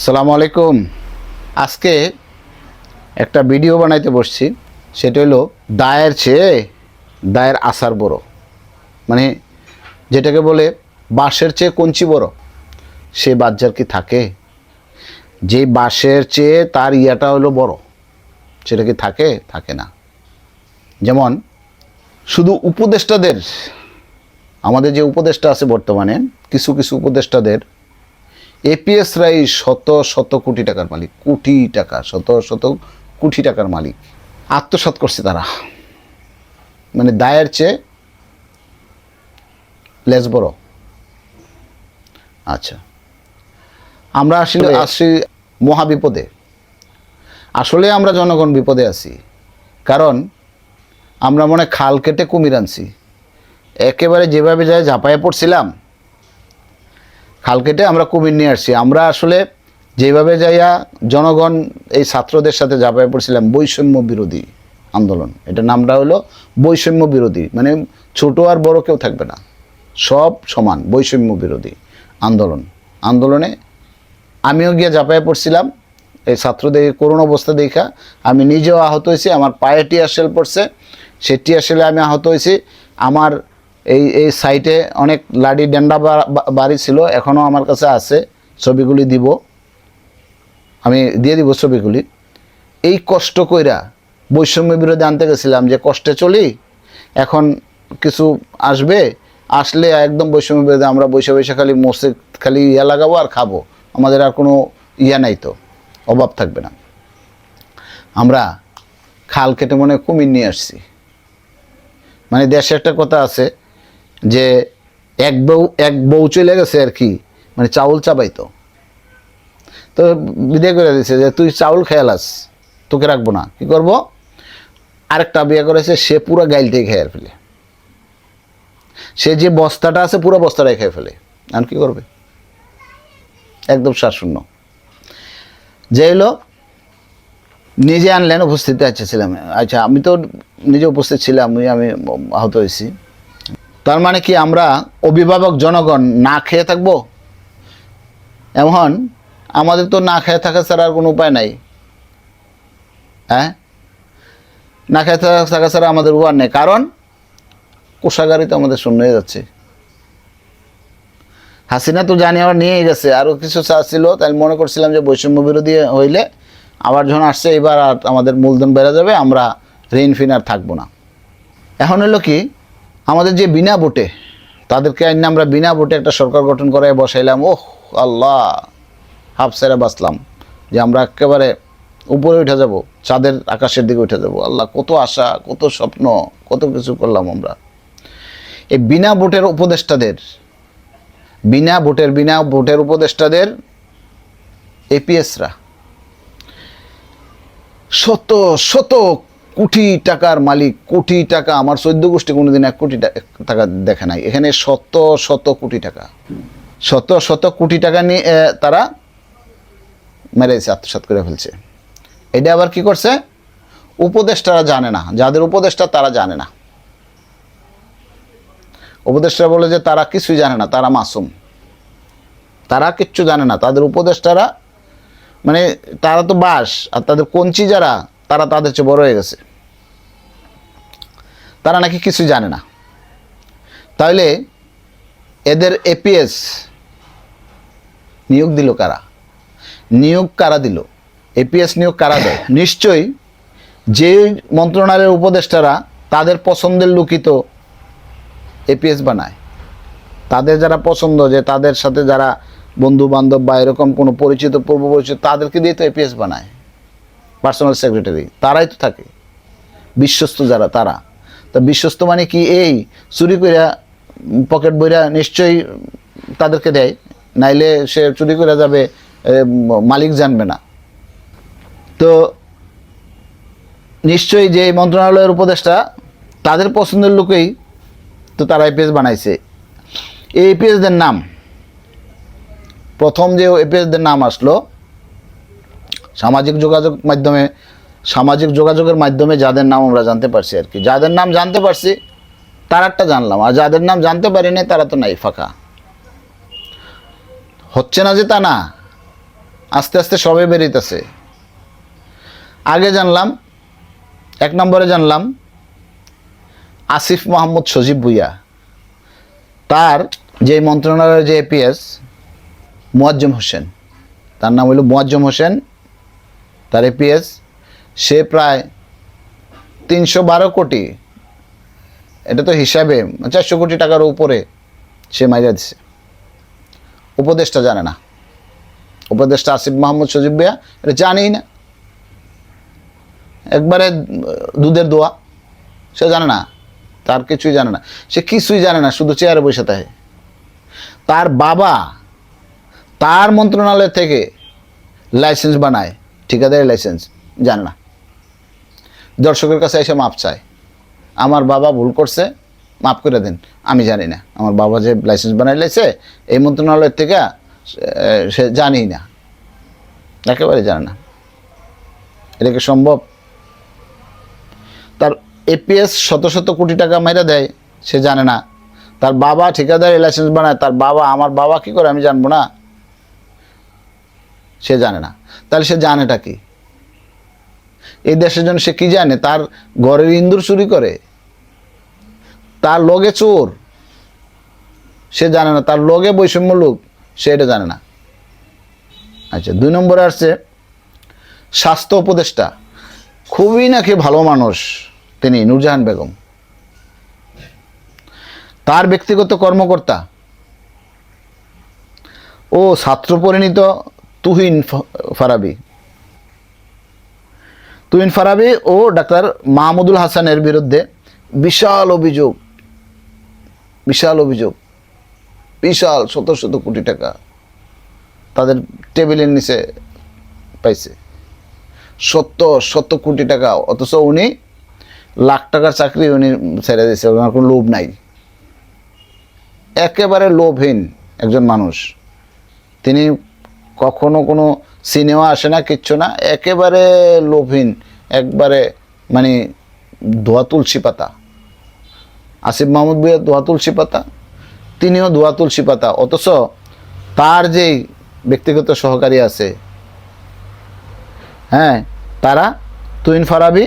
আসসালামু আলাইকুম। আজকে একটা ভিডিও বানাইতে বসছি। সেটা হলো দায়ের চেয়ে দায়ের আসার বড়। মানে যেটাকে বলে বাঁশের চেয়ে কঞ্চি বড়। সে বাচ্চার কি থাকে? যে বাঁশের চেয়ে তার ইয়াটা হলো বড়। সেটা কি থাকে? থাকে না। যেমন শুধু উপদেষ্টাদের, আমাদের যে উপদেষ্টা আছে বর্তমানে, কিছু কিছু উপদেষ্টাদের এপিএসরাই শত শত কোটি টাকার মালিক কোটি টাকা শত শত কোটি টাকার মালিক। আত্মসাৎ করছে তারা। মানে দায়ের চেয়ে লেস বড়। আচ্ছা। আমরা আসলে আসি মহাবিপদে। আসলে আমরা জনগণ বিপদে আছি। কারণ আমরা মনে হয় খাল কেটে কুমির আনছি। একেবারে যেভাবে যায় ঝাঁপায়ে পড়ছিলাম খাল কেটে আমরা কুমির নিয়ে আসছি। আমরা আসলে যেভাবে যাইয়া জনগণ, এই ছাত্রদের সাথে ঝাঁপায়ে পড়ছিলাম, বৈষম্য বিরোধী আন্দোলন। এটা নামটা হলো বৈষম্য বিরোধী। মানে ছোট আর বড় কেউ থাকবে না। সব সমান, বৈষম্য বিরোধী আন্দোলন। আন্দোলনে আমিও গিয়ে ঝাঁপায়ে পড়ছিলাম। এই ছাত্রদের করুণ অবস্থা দেখা। আমি নিজেও আহত হয়েছি, আমার পায়ে টিয়ার সেল পড়ছে। সে টিয়ার সেলে আমি আহত হয়েছি। আমার এই এই সাইটে অনেক লাডি ডেন্ডা বাড়ি ছিল, এখনও আমার কাছে আছে, ছবিগুলি দিব। আমি দিয়ে দিব ছবিগুলি। এই কষ্ট কইরা বৈষম্য বিরোধী আনতে গেছিলাম যে কষ্টে চলি, এখন কিছু আসবে, আসলে একদম বৈষম্য বিরোধী, আমরা বৈশা বৈশা খালি মসে খালি ইয়া লাগাবো আর খাব, আমাদের আর কোনো ইয়া নাই তো, অভাব থাকবে না। আমরা খাল কেটে মনে কুমির নিয়ে আসছি। মানে দেশে একটা কথা আছে যে এক বউ এক বউ চলে গেছে আর কি মানে চাউল চাবাইতো। তো বিদায় করে দিছে যে, তুই চাউল খেয়ালাস তোকে রাখব না। কি করব? আরেকটা বিয়ে করেছে, সে পুরো গাইলটাই খেয়ে ফেলে। সে যে বস্তাটা আছে, পুরো বস্তাটাই খেয়ে ফেলে। আর কি করবে? একদম শ্বাসশূন্য যে হলো নিজে আনলেন, উপস্থিত আছে ছিলাম। আচ্ছা আমি তো নিজে উপস্থিত ছিলাম, আমি আহত হয়েছি। তার মানে কি আমরা অভিভাবক জনগণ না খেয়ে থাকব? এমন? আমাদের তো না খেয়ে থাকা ছাড়া আর কোনো উপায় নাই। হ্যাঁ? না খেয়ে থাকা ছাড়া আমাদের উপায় নেই। কারণ কোষাগারি তো আমাদের শূন্য হয়ে যাচ্ছে। হাসিনা তো জানি আবার নিয়েই গেছে। আরও কিছু ছিল তাই মনে করছিলাম যে বৈষম্য বিরোধী হইলে আবার যখন আসছে, এবার আর আমাদের মূলধন বেড়ে যাবে, আমরা ঋণ ফিন আর থাকব না। এখন হলো কি আমাদের যে বিনা ভোটে, তাদেরকে আইন আমরা বিনা ভোটে একটা সরকার গঠন করে বসাইলাম, ওহ, আল্লাহ, হাফ সেরা বাঁচলাম। যে আমরা একেবারে উপরে উঠে যাব, চাঁদের আকাশের দিকে উঠে যাব। আল্লাহ, কত আশা, কত স্বপ্ন, কত কিছু করলাম আমরা। এই বিনা ভোটের উপদেষ্টাদের, বিনা ভোটের বিনা ভোটের উপদেষ্টাদের এপিএসরা শত শত কোটি টাকার মালিক, কোটি টাকা। আমার চোদ্দ গোষ্ঠী কোনোদিন এক কোটি টাকা দেখে নাই। এখানে শত শত কোটি টাকা। শত শত কোটি টাকা নিয়ে তারা মেরেছে, আত্মসাৎ করে ফেলছে। এটা আবার কি করছে? উপদেষ্টারা জানে না। যাদের উপদেষ্টা, তারা জানে না। উপদেষ্টারা বলে যে, তারা কিছুই জানে না, তারা মাসুম। তারা কিচ্ছু জানে না। তাদের উপদেষ্টারা মানে তারা তো বাস, আর তাদের কঞ্চি যারা, তারা তাদের চেয়ে বড় হয়ে গেছে। তারা নাকি কিছু জানে না। তাহলে এদের এপিএস নিয়োগ দিল কারা? নিয়োগ কারা দিল? এপিএস নিয়োগ কারা দেয়? নিশ্চয়ই যে মন্ত্রণালয়ের উপদেষ্টারা তাদের পছন্দের লোকিত এপিএস বানায়। তাদের যারা পছন্দ যে তাদের সাথে যারা বন্ধু বান্ধব বা এরকম কোনো পরিচিত পূর্ব পরিচিত তাদেরকে দিয়ে তো এপিএস বানায়। পার্সোনাল সেক্রেটারি তারাই তো থাকে। বিশ্বস্ত যারা তারা। তা বিশ্বস্ত মানে কি এই চুরি কইরা পকেট বইরা নিশ্চয়ই তাদেরকে দেয়, নাইলে সে চুরি করে যাবে মালিক জানবে না। তো নিশ্চয়ই যে এই মন্ত্রণালয়ের উপদেষ্টা, তাদের পছন্দের লোকেই তো তারা এপিএস বানাইছে। এই এপিএসদের নাম, প্রথম যে এপিএসদের নাম আসলো, সামাজিক যোগাযোগ মাধ্যমে সামাজিক যোগাযোগের মাধ্যমে যাদের নাম আমরা জানতে পারছি আর কি। যাদের নাম জানতে পারছি তারারটা জানলাম, আর যাদের নাম জানতে পারিনি, তারা তো নাই, ফাঁকা। হচ্ছে না যে তা না, আস্তে আস্তে সবে বেরিতেছে। আগে জানলাম, এক নম্বরে জানলাম, আসিফ মোহাম্মদ সজীব ভুইয়া, তার যে মন্ত্রণালয়ের যে এপিএস মোয়াজ্জম হোসেন, তার নাম হইল মোয়াজ্জম হোসেন, তার এপিএস সে প্রায় তিনশো বারো কোটি। এটা তো হিসাবে চারশো কোটি টাকার উপরে সে মাইরা দিছে। উপদেশটা জানে না। উপদেশটা আসিফ মোহাম্মদ সজিব ভাইয়া, এটা জানেই না। একবারে দুধের দোয়া। সে জানে না। তার কিছুই জানে না। সে কিছুই জানে না, শুধু চেয়ারে বসে থাকে। তার বাবা তার মন্ত্রণালয় থেকে লাইসেন্স বানায় ঠিকাদারি লাইসেন্স, জানে না। দর্শকের কাছে এসে মাপ চায়। আমার বাবা ভুল করছে মাফ করে দিন। আমি জানি না। আমার বাবা যে লাইসেন্স বানাই লাইছে এই মন্ত্রণালয়ের থেকে সে জানেই না। একেবারে জানে না। এটা কি সম্ভব? তার এপিএস শত শত কোটি টাকা মেরে দেয়, সে জানে না। তার বাবা ঠিকাদারি লাইসেন্স বানায়, তার বাবা, আমার বাবা কি করে আমি জানব না? সে জানে না। তাহলে সে জানেটা কি? এই দেশের জন্য সে কি জানে? তার ঘরের ইন্দুর চুরি করে। তার লগে চোর। সে জানে না, তার লগে বৈষম্য লোক। সে এটা জানে না। আচ্ছা দুই নম্বরে আসছে স্বাস্থ্য উপদেষ্টা। খুবই নাকি ভালো মানুষ তিনি, নূরজাহান বেগম। তার ব্যক্তিগত কর্মকর্তা। ও ছাত্র পরিণীত তুহিন ফারাবি। তুহিন ফারাবি ও ডাক্তার মাহমুদুল হাসানের বিরুদ্ধে বিশাল অভিযোগ বিশাল অভিযোগ, বিশাল শত শত কোটি টাকা তাদের টেবিলের নিচে পাইছে। সত্তর শত কোটি টাকা, অথচ উনি লাখ টাকার চাকরি উনি ছেড়ে দিয়েছে, ওনার কোনো লোভ নাই। একেবারে লোভহীন একজন মানুষ। তিনি কখনো কোনো সিনেমা আসে না, কিচ্ছু না, একেবারে লোভহীন একবারে মানে ধোয়া তুলসী পাতা। আসিফ মাহমুদ ভুইয়া দোয়া তুলসী পাতা, তিনিও দোয়া তুলসী পাতা, অথচ তার যেই ব্যক্তিগত সহকারী আছে হ্যাঁ তারা তুইন ফারাবি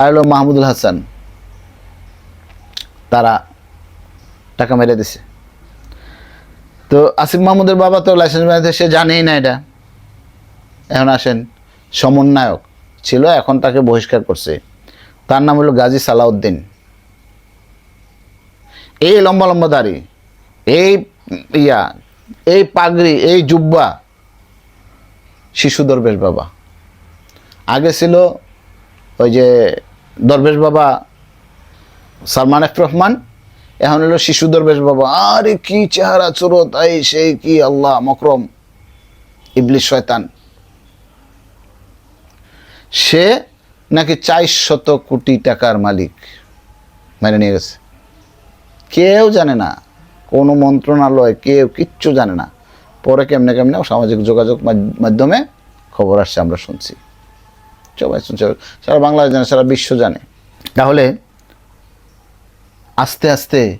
আর হলো মাহমুদুল হাসান। তারা টাকা মেরে দিছে। তো আসিফ মাহমুদের বাবা তো লাইসেন্স বানাতে সে জানেই না এটা। এখন আসেন, সমন্বয়ক ছিল, এখন তাকে বহিষ্কার করছে। তার নাম হলো গাজী সালাউদ্দিন। এই লম্বা লম্বা দাড়ি, এই ইয়া, এই পাগড়ি, এই জুব্বা শিশু দরবেশ বাবা। আগে ছিল ওই যে দরবেশ বাবা, সালমান এফ রহমান, এখন হলো শিশু দরবেশ বাবা। আরে কি চেহারা চুরত এই সেই কি আল্লাহ, মকরম, ইবলিশ শয়তান। সে নাকি চার শত কোটি টাকার মালিক মেনে নিয়ে গেছে। কেউ জানে না, কোনো মন্ত্রণালয়, কেউ কিচ্ছু জানে না। পরে কেমনে কেমনে সামাজিক যোগাযোগ মাধ- মাধ্যমে খবর আসছে, আমরা শুনছি। সবাই শুনছে, সারা বাংলাদেশ জানে, সারা বিশ্ব জানে। তাহলে আস্তে আস্তে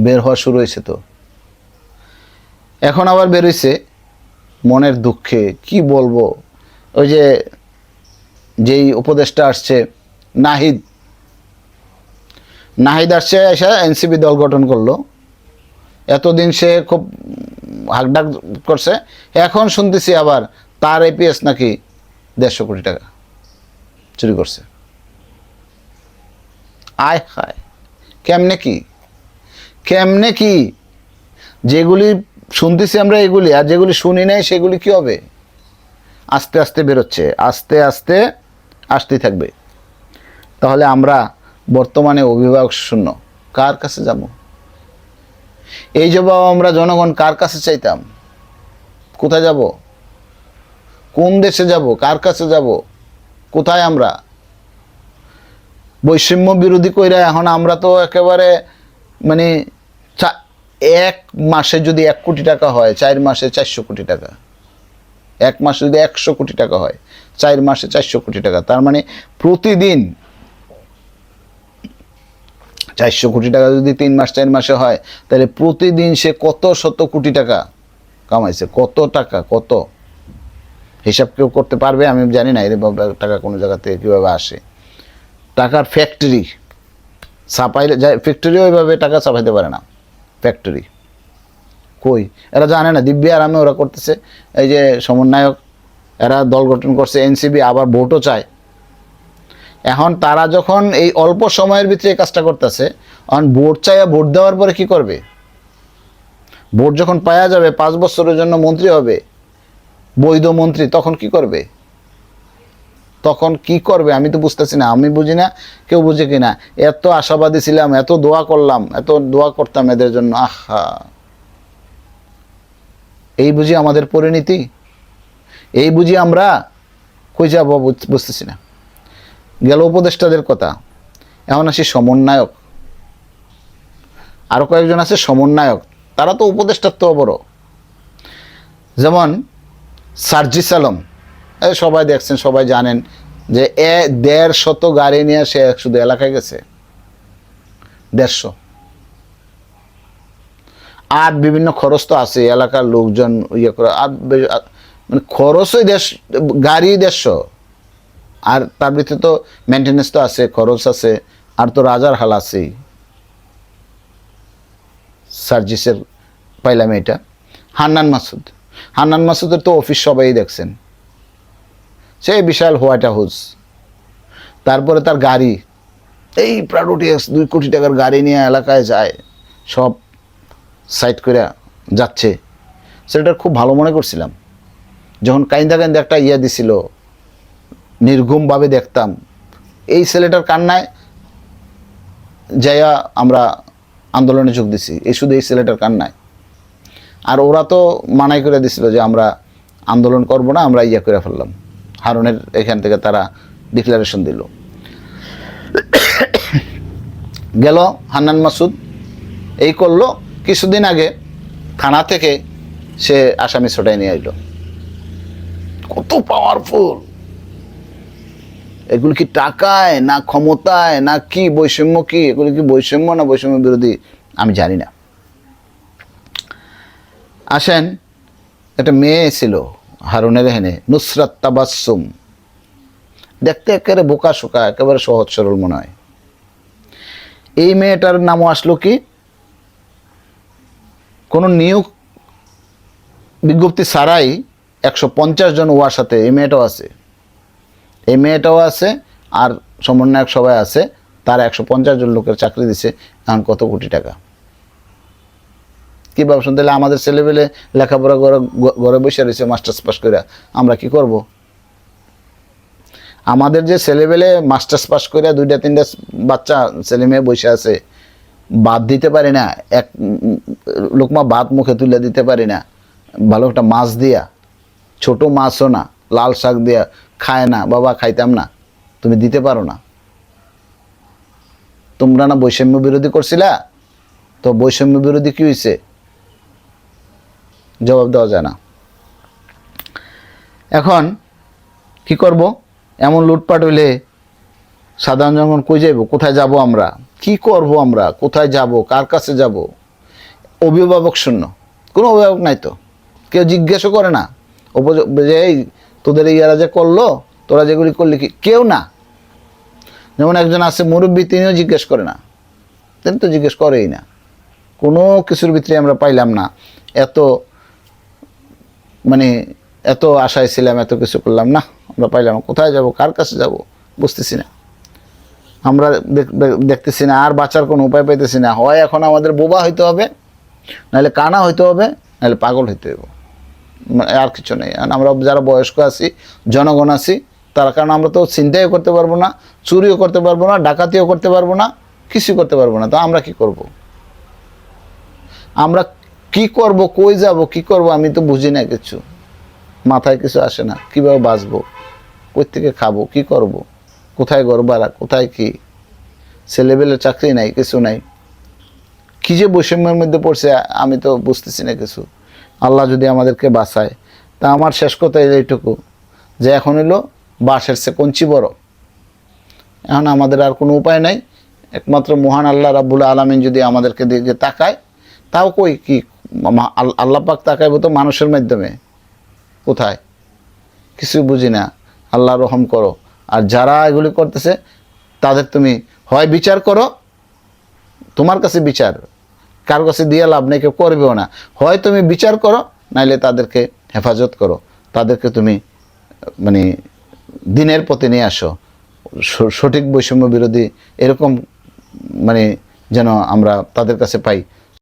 বের হওয়া শুরু হয়েছে তো। এখন আবার বেরোইছে মনের দুঃখে, কি বলব? ওই যে যেই উপদেশটা আসছে, নাহিদ। নাহিদ আসছে, এসে এনসিপি দল গঠন করল। এতদিন সে খুব হাকডাক করছে। এখন শুনতেছি আবার তার এপিএস নাকি দেড়শো কোটি টাকা চুরি করছে। আয় হায়, কেমনে কি? কেমনে কি? যেগুলি শুনতেছি আমরা এগুলি, আর যেগুলি শুনি নাই সেগুলি কি হবে? আস্তে আস্তে বেরোচ্ছে, আস্তে আস্তে আসতেই থাকবে। তাহলে আমরা বর্তমানে অভিভাবক শূন্য, কার কাছে যাব? এই জবাব আমরা জনগণ কার কাছে চাইতাম? কোথায় যাব? কোন দেশে যাব? কার কাছে যাব? কোথায় আমরা? বৈষম্য বিরোধী কইরা এখন আমরা তো একেবারে মানে এক মাসে যদি এক কোটি টাকা হয়, চার মাসে চারশো কোটি টাকা। এক মাসে যদি একশো কোটি টাকা হয়, চার মাসে চারশো কোটি টাকা, তার মানে প্রতিদিন চারশো কোটি টাকা যদি তিন মাস, চার মাসে হয়, তাহলে প্রতিদিন সে কত শত কোটি টাকা কামাইছে? কত টাকা? কত? হিসাব কেউ করতে পারবে? আমি জানি না এরভাবে টাকা কোনো জায়গা থেকে কীভাবে আসে। টাকার ফ্যাক্টরি ছাপাইলে যায় ফ্যাক্টরিও এভাবে টাকা ছাপাইতে পারে না। ফ্যাক্টরি কই? এরা জানে না, দিব্যি আরামে ওরা করতেছে। এই যে সমন্বয়ক, এরা দল গঠন করছে এনসিবি আবার ভোটও চায়। এখন তারা যখন এই অল্প সময়ের ভিতরে এই কাজটা করতেছে, এখন ভোট চাইয়া ভোট দেওয়ার পরে কি করবে? ভোট যখন পাওয়া যাবে, পাঁচ বছরের জন্য মন্ত্রী হবে, বৈধ মন্ত্রী, তখন কি করবে? তখন কি করবে? আমি তো বুঝতেছি না, আমি বুঝি না, কেউ বুঝে কিনা। এত আশাবাদী ছিলাম, এত দোয়া করলাম, এত দোয়া করতাম এদের জন্য। আহা। এই বুঝি আমাদের পরিণতি? এই বুঝি আমরা কই যাব বুঝ- বুঝতেছি না। গেল উপদেষ্টাদের কথা। এখন আসি সমন্বয়ক। আরও কয়েকজন আছে সমন্বয়ক। তারা তো উপদেষ্টার তো বড়। যেমন সার্জিস আলম। সবাই দেখছেন, সবাই জানেন যে এ দেড় শত গাড়ি নিয়ে সে শুধু এলাকায় গেছে। দেড়শো। আর বিভিন্ন খরচ তো আছে, এলাকার লোকজন ইয়ে করে আর মানে খরচই দেশ, গাড়ি দেড়শো। আর তার ভিতরে তো মেনটেন্যান্স তো আছে, খরচ আছে, আর তো রাজার হাল আছেই সার্জিসের, পাইলাম এটা। হান্নান মাসুদ, হান্নান মাসুদের তো অফিস সবাই দেখছেন। সে বিশাল হোয়াইট হাউস। তারপরে তার গাড়ি, এই প্রাডোটিয়াস দুই কোটি টাকার গাড়ি নিয়ে এলাকায় যায়, সব সাইড করে যাচ্ছে। সেটা খুব ভালো মনে করছিলাম। যখন কাইন্দা কাইন্দা একটা ইয়ে দিছিল, নির্ঘুমভাবে দেখতাম, এই ছেলেটার কান্নায় যাইয়া আমরা আন্দোলনে যোগ দিছি, এই শুধু এই ছেলেটার কান্নায়। আর ওরা তো মানাই করে দিছিল যে আমরা আন্দোলন করব না, আমরা ইয়ে করে ফেললাম। হারুনের এখান থেকে তারা ডিক্লারেশন দিল। গেল হান্নান মাসুদ, এই করল কিছুদিন আগে থানা থেকে সে আসামি ছোটাই নিয়ে আইলো। কত পাওয়ারফুল এগুলো কি টাকায় না ক্ষমতায়, না কি বৈষম্য কি? এগুলো কি বৈষম্য না বৈষম্য বিরোধী? আমি জানি না। আসেন, একটা মেয়ে ছিল হারুনের হেনে, নুসরাত তাবাসুম দেখতে একেবারে বোকা শোকা, একেবারে সহজ সরল মনে হয়। এই মেয়েটার নামও আসলো কি? কোনো নিয়োগ বিজ্ঞপ্তি ছাড়াই একশো পঞ্চাশ জন ওয়ার সাথে এই মেয়েটাও আছে। এই মেয়েটাও আছে আর সমন্বয়ক সবাই আছে, তার একশো পঞ্চাশ জন লোকের চাকরি দিছে এখন কত কোটি টাকা। কি ভাবছেন? তাহলে আমাদের ছেলেবেলে লেখাপড়া করে ঘরে বসে রয়েছে, মাস্টার্স পাস করে আমরা কি করব? আমাদের যে ছেলেবেলে মাস্টার্স পাস করে দুইটা, তিনটা বাচ্চা ছেলে মেয়ে বসে আছে বাদ দিতে পারি না, এক লোকমা ভাত মুখে তুলে দিতে পারি না, ভালো একটা মাছ দিয়া, ছোট মাছও না, লাল শাক দিয়া খায় না, বাবা খাইতাম না, তুমি দিতে পারো না। তোমরা না বৈষম্য বিরোধী করছিলা? তো বৈষম্য বিরোধী কি হয়েছে জবাব দেওয়া যায় না। এখন কি করব? এমন লুটপাট হইলে সাধারণ জনগণ কই যাইব? কোথায় যাব আমরা? কি করব আমরা? কোথায় যাব? কার কাছে যাব? অভিভাবক শূন্য। কোনো অভিভাবক নাই তো। কেউ জিজ্ঞেসও করে না। যে এই তোদের ইয়ারা যে করল, তোরা যেগুলি করলি কি কেউ না। যেমন একজন আছে, মুরব্বী, তিনিও জিজ্ঞেস করে না। তিনি তো জিজ্ঞেস করেই না। কোনো কিছুর ভিতরে আমরা পাইলাম না। এত মানে এত আশায় ছিলাম, এত কিছু করলাম না। আমরা পাইলাম কোথায় যাব? কার কাছে যাব? বুঝতেছি না। আমরা দেখ- দেখ- দেখতেছি না, আর বাঁচার কোনো উপায় পাইতেছি না। হয় এখন আমাদের বোবা হইতে হবে, নাহলে কানা হইতে হবে, নাহলে পাগল হইতে হবে মানে আর কিছু নেই। আমরা যারা বয়স্ক আছি, জনগণ আছি, তার কারণ আমরা তো চিন্তাও করতে পারব না, চুরিও করতে পারব না, ডাকাতিও করতে পারব না কিছু করতে পারব না। তো আমরা কি করব। আমরা কি করব, কই যাব, কি করব, আমি তো বুঝি না কিছু। মাথায় কিছু আসে না, কীভাবে বাঁচবো? কই থেকে খাব, কি করব। কোথায় ভাড়া কোথায় কি? ছেলেবেলে চাকরি নাই, কিছু নাই। কি যে বৈষম্যের মধ্যে পড়ছে, আমি তো বুঝতেছি না কিছু। আল্লাহ যদি আমাদেরকে বাঁচায়, তা আমার শেষ কথা এইটুকু, যে এখন হলো বাঁশের সে কঞ্চি বড়। এখন আমাদের আর কোনো উপায় নাই। একমাত্র মহান আল্লাহ রাব্বুল আলমিন যদি আমাদেরকে দিকে তাকায়, তাও কই কি আল্লাহ পাক তাকাইব তো মানুষের মাধ্যমে। কোথায়? কিছু বুঝি না। আল্লাহ রহম করো। আর যারা এগুলি করতেছে, তাদের তুমি হয় বিচার করো, তোমার কাছে বিচার। কার কাছে দিয়ে লাভ নেই, কেউ করবেও না। হয় তুমি বিচার করো, নাইলে তাদেরকে হেফাজত করো। তাদেরকে তুমি মানে দিনের পথে নিয়ে আসো। সঠিক বৈষম্য বিরোধী এরকম মানে যেন আমরা তাদের কাছে পাই।